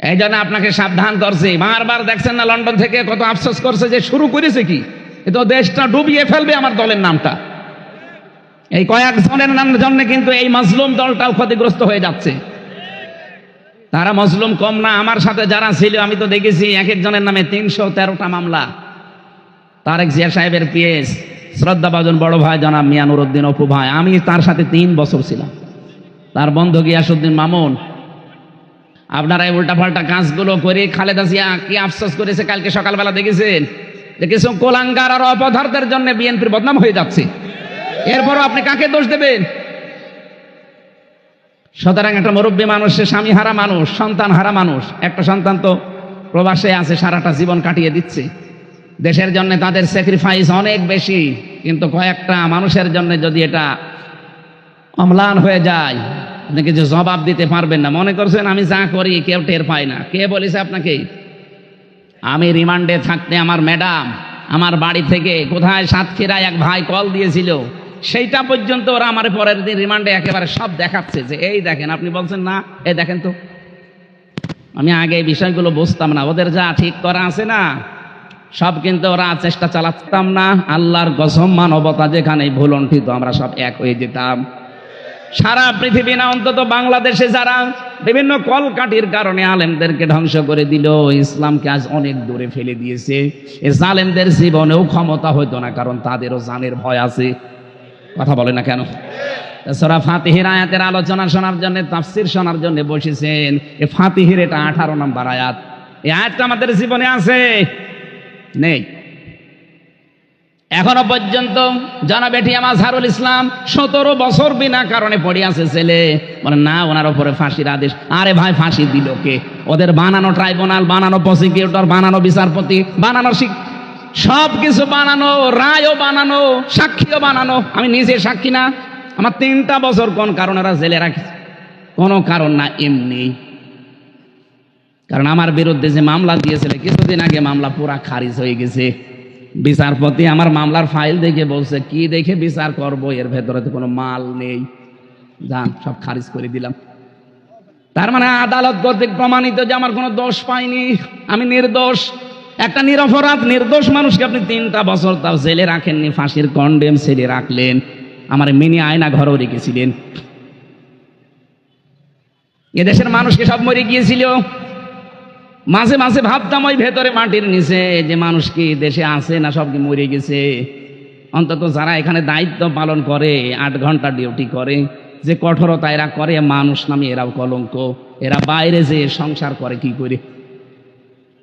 এই জন্য আপনাকে সাবধান করছে। বারবার দেখছেন না লন্ডন থেকে কত আফসোস করছে যে শুরু করেছে কি? তো দেশটা ডুবিয়ে ফেলবে আমার দলের নামটা। এই কয়েকজনের নাম জন্য কিন্তু এই মজলুম দলটাও ক্ষতিগ্রস্ত হয়ে যাচ্ছে। তারা মজলুম কম না, আমার সাথে যারা ছিল, আমি তো দেখেছি এক একজনের নামে তিনশো তেরোটা মামলা। তারেক জিয়া সাহেবের পিএস শ্রদ্ধা শ্রদ্ধাভাজন বড় ভাই জনাব মিয়ানুর উদ্দিন অপু ভাই। আমি তার সাথে তিন বছর ছিলাম। তার বন্ধু গিয়াসুদ্দিন মামুন আপনারা এই উল্টাপাল্টা কাজগুলো করে খালেদা জিয়া কি আফসোস করেছে কালকে সকালবেলা দেখেছেন? যে কিছু কোলাঙ্গার আর অপধার্থের জন্য বিএনপির বদনাম হয়ে যাচ্ছে। এরপরও আপনি কাকে দোষ দেবেন? সুতরাং একটা মুরব্বী মানুষ, সে স্বামী হারা মানুষ, সন্তান হারা মানুষ। একটা সন্তান তো প্রবাসে আছে, সারাটা জীবন কাটিয়ে দিচ্ছে। দেশের জন্য তাদের স্যাক্রিফাইস অনেক বেশি, কিন্তু কয়েকটা মানুষের জন্য যদি এটা অম্লান হয়ে যায় আপনি কিছু জবাব দিতে পারবেন না। মনে করছেন আমি যা করি কেউ টের পায় না। কে বলেছে আপনাকে? আমি রিমান্ডে থাকতে আমার ম্যাডাম আমার বাড়ি থেকে কোথায় সাতক্ষীরায় এক ভাই কল দিয়েছিল। সেইটা পর্যন্ত ওরা আমার পরের দিন রিমান্ডে একেবারে সব দেখাচ্ছে যে, এই দেখেন, আপনি বলছেন না, এই দেখেন তো। আমি আগে এই বিষয়গুলো বুঝতাম না। ওদের যা ঠিক করা আছে না, সব কিন্তু ওরা চেষ্টা চালাতাম না। আল্লাহর কসম মানবতা যেখানে ভুলণ্ঠিত, আমরা সব এক হয়ে যেতাম। সারা পৃথিবী না, অন্তত বাংলাদেশে যারা বিভিন্ন কলকাঠির কারণে আলেমদেরকে ধ্বংস করে দিল, ইসলামকে আজ অনেক দূরে ফেলে দিয়েছে। এ জালেমদের জীবনেও ক্ষমতা হইতো না, কারণ তাদেরও জানের ভয় আছে। কথা বলে না কেন? সরা ফাতিহির আয়াতের আলোচনা শোনার জন্য, তাফসির শোনার জন্য বসেছেন। এ ফাতিহির এটা আঠারো নম্বর আয়াত। এই আয়াতটা আমাদের জীবনে আছে? নেই। এখনও পর্যন্ত জনাবেঠি মাজহারুল ইসলাম সতেরো বছর বিনা কারণে পড়ে আছে ছেলে। বলে, না, ওনার উপরে ফাঁসির আদেশ। আরে ভাই, ফাঁসি দিল কে? ওদের বানানো ট্রাইব্যুনাল, বানানো প্রসিকিউটর, বানানো বিচারপতি, বানানো সব কিছু বানানো, রায়ও বানানো, সাক্ষীও বানানো। আমি নিজে সাক্ষী না। আমার তিনটা বছর কোন কারণে ওরা জেলে রাখি? কোনো কারণ না, এমনি। কারণ আমার বিরুদ্ধে যে মামলা দিয়েছিল, কিছুদিন আগে মামলা পুরা খারিজ হয়ে গেছে। বিচারপতি আমার মামলার ফাইল দেখে বলছে, কি দেখে বিচার করব? এর ভেতরে তো কোনো মাল নেই। যান, সব খারিজ করে দিলাম। তার মানে আদালত কর্তৃক প্রমাণিত যে আমার কোনো দোষ পাইনি। আমি নির্দোষ, একটা নিরপরাধ, নির্দোষ মানুষকে আপনি তিনটা বছর তাও জেলে রাখেননি, ফাঁসির কন্ডেম ছেড়ে রাখলেন। আমার মিনি আয়না ঘরেও রেখেছিলেন। এদেশের মানুষকে সব মরে গিয়েছিল? মাঝে মাঝে ভাবতাম ওই ভেতরে মাটির নিচে যে মানুষ কি দেশে আছে না সব কি মরে গেছে। অন্তত যারা এখানে দায়িত্ব পালন করে, আট ঘণ্টা ডিউটি করে, যে কঠোরতা এরা করে, মানুষ নামে এরাও কলঙ্ক। এরা বাইরে যে সংসার করে কি করে?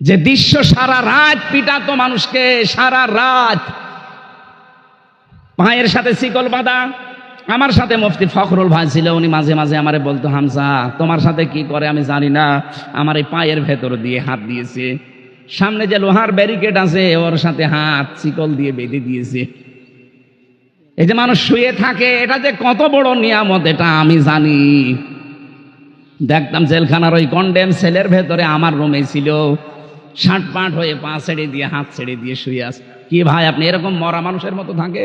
যে দৃশ্য সারা রাত পিটাতো মানুষকে, সারা রাত। পায়ের সাথে শিকল বাঁধা আমার সাথে মুফতি ফখরুল ভাই ছিল, উনি মাঝে মাঝে আমারে বলতো হামসা তোমার সাথে কি করে আমি জানি না, আমার এই পায়ের ভেতর দিয়ে হাত দিয়েছে। সামনে যে লোহার ব্যারিকেড আছে, ওর সাথে হাত শিকল দিয়ে বেঁধে দিয়েছে। এই যে মানুষ শুয়ে থাকে, এটা যে কত বড় নিয়ামত, এটা আমি জানি। দেখতাম জেলখানার ওই কন্ডেম সেলের ভেতরে আমার রুমে ছিল। ষাট পাট হয়ে পা ছেড়ে দিয়ে, হাত ছেড়ে দিয়ে শুয়ে আস কি ভাই, আপনি এরকম মরা মানুষের মতো থাকে?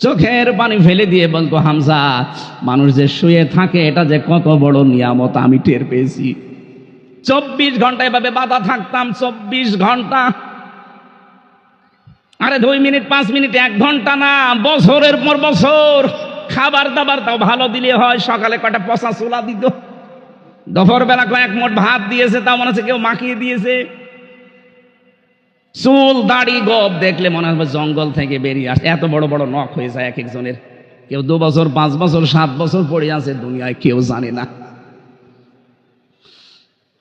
চোখের পানি ফেলে দিয়ে বলতো হামসা মানুষ যে শুয়ে থাকে, এটা যে কত বড় নিয়ামত আমি টের পেয়েছি। চব্বিশ ঘণ্টা এভাবে বাধা থাকতাম, চব্বিশ ঘণ্টা। আরে দুই মিনিট, পাঁচ মিনিট, এক ঘণ্টা না, বছরের পর বছর। খাবার দাবার তাও ভালো দিলে হয়, সকালে কটা পচা চুলা দিত। দুপুর বেলা কয়েক মোট ভাত দিয়েছে, তাও মনে হচ্ছে কেউ মাখিয়ে দিয়েছে। চুল, দাড়ি গপ দেখলে মনে হবে জঙ্গল থেকে বেরিয়ে আসে। এত বড় বড় নখ হয়ে যায় এক একজনের। কেউ দু বছর, পাঁচ বছর, সাত বছর পড়ে আছে দুনিয়ায়, কেউ জানে না।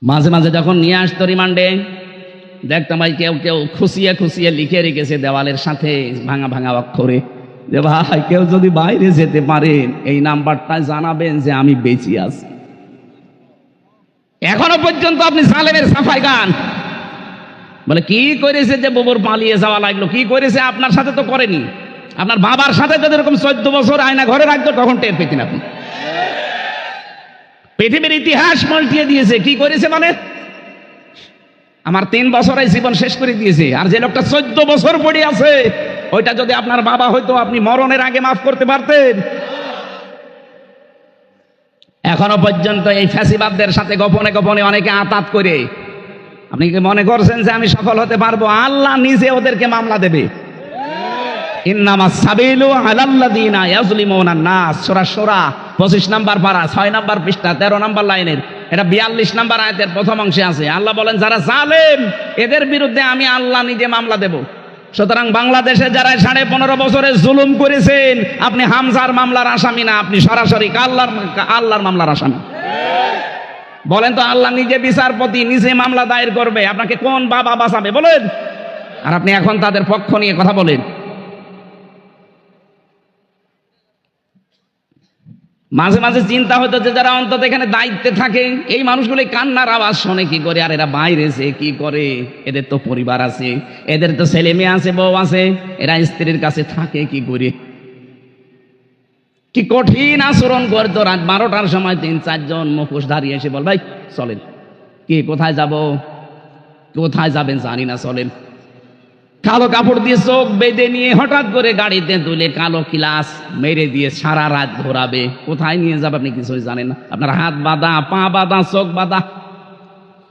মাঝে মাঝে যখন নিয়ে আসতো রিমান্ডে, দেখতাম ভাই কেউ কেউ খুশিয়ে খুশিয়ে লিখে রেখেছে দেওয়ালের সাথে ভাঙা ভাঙা অক্ষরে। যে ভাই, কেউ যদি বাইরে যেতে পারেন এই নাম্বারটা জানাবেন যে আমি বেঁচে আছি। এখনও পর্যন্ত আপনি সালেমের সাফাই গান। বলে, কি করেছে যে বুবুর পালিয়ে যাওয়া লাগল? কি করেছে? আপনার সাথে তো করেনি। আপনার বাবার সাথে যদি এরকম চোদ্দ বছর আয়না ঘরে রাখতো, তখন টের পেতেন আপনি। পৃথিবীর ইতিহাস পাল্টিয়ে দিয়েছে। কি করেছে মানে? আমার তিন বছর জীবন শেষ করে দিয়েছে। আর যে লোকটা চোদ্দ বছর পড়ে আছে, ওইটা যদি আপনার বাবা হয়তো আপনি মরণের আগে মাফ করতে পারতেন। এখনও পর্যন্ত এই ফ্যাসিবাদদের সাথে গোপনে গোপনে অনেকে আতাত করে। আপনি কি মনে করছেন যে আমি সফল হতে পারব? আল্লাহ নিজে ওদেরকে মামলা দেবে। ইন্নামা সাবিলু আলাল্লাযিনা ইয়াজলিমুনা নাস। সূরা সূরা 25 নাম্বার পারা 6 নাম্বার পৃষ্ঠা 13 নাম্বার লাইনের। এটা 42 নাম্বার আয়াতের প্রথম অংশে আছে। আল্লাহ বলেন এদের বিরুদ্ধে আমি আল্লাহ নিজে মামলা দেব। সুতরাং বাংলাদেশে যারা সাড়ে পনেরো বছরে জুলুম করেছেন, আপনি হামজার মামলার আসামি না, আপনি সরাসরি আল্লাহর আল্লাহর মামলার আসামি। বলেন তো আল্লাহ নিজে বিচারপতি, নিজে মামলা দায়ের করবে, আপনাকে কোন বাবা বাঁচাবে, বলেন। আর আপনি এখন তাদের পক্ষ নিয়ে কথা বলেন। মাঝে মাঝে চিন্তা হতো যে যারা অন্তত এখানে দায়িত্বে থাকে, এই মানুষগুলো কান্নার আওয়াজ শোনে কি করে, আর এরা বাইরে সে কি করে? এদের তো পরিবার আছে, এদের তো ছেলে মেয়ে আছে, বউ আছে, এরা স্ত্রীর কাছে থাকে কি করে? কি কঠিন আচরণ করতো রাত বারোটার সময় তিন, চারজন মুখোশ দাঁড়িয়ে এসে বল, ভাই, চলেন। কি, কোথায় যাব? কোথায় যাবেন? জানি না, চলেন। কালো কাপড় দিয়ে চোখ বেঁধে নিয়ে হঠাৎ করে গাড়িতে তুলে কালো কিলাস মেরে দিয়ে সারা রাত ঘোরাবে। কোথায় নিয়ে যাবে আপনি কিছুই জানেন না। আপনার হাত বাঁধা, পা বাঁধা, চোখ বাঁধা।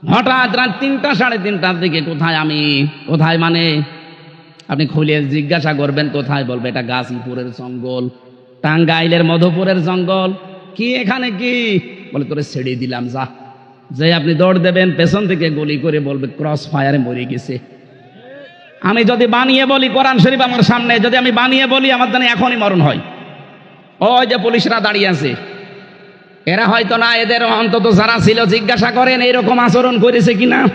হঠাৎ রাত তিনটা সাড়ে তিনটার দিকে কোথায় আমি? কোথায় মানে? আপনি খুলে জিজ্ঞাসা করবেন, কোথায়? বলবে, এটা গাজীপুরের জঙ্গল। টাঙ্গাইলের মধুপুরের জঙ্গল। কি এখানে কি? বলে তোরে ছেড়ে দিলাম, যা। যে আপনি দৌড় দেবেন, পেছন থেকে গুলি করে বলবে ক্রস ফায়ারে মরে গেছে। আমি যদি বানিয়ে বলি, কোরআন শরীফ আমার সামনে, যদি আমি বানিয়ে বলি, আমার জানি এখনই মরণ হয়। ওই যে পুলিশরা দাঁড়িয়ে আছে। এরা হয়তো না, এদের অন্তত যারা ছিল জিজ্ঞাসা করেন এইরকম আচরণ করেছে কিনা?